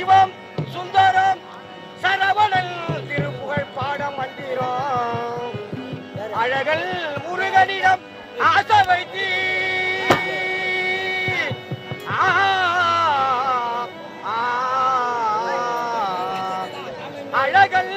சிவம் சுந்தரம் சரவணன் திருப்புகழ் பாடம் மந்திரம் அழகல் முருகனிடம் ஆசை வைத்தீ. ஆ, ஆ, அழகல்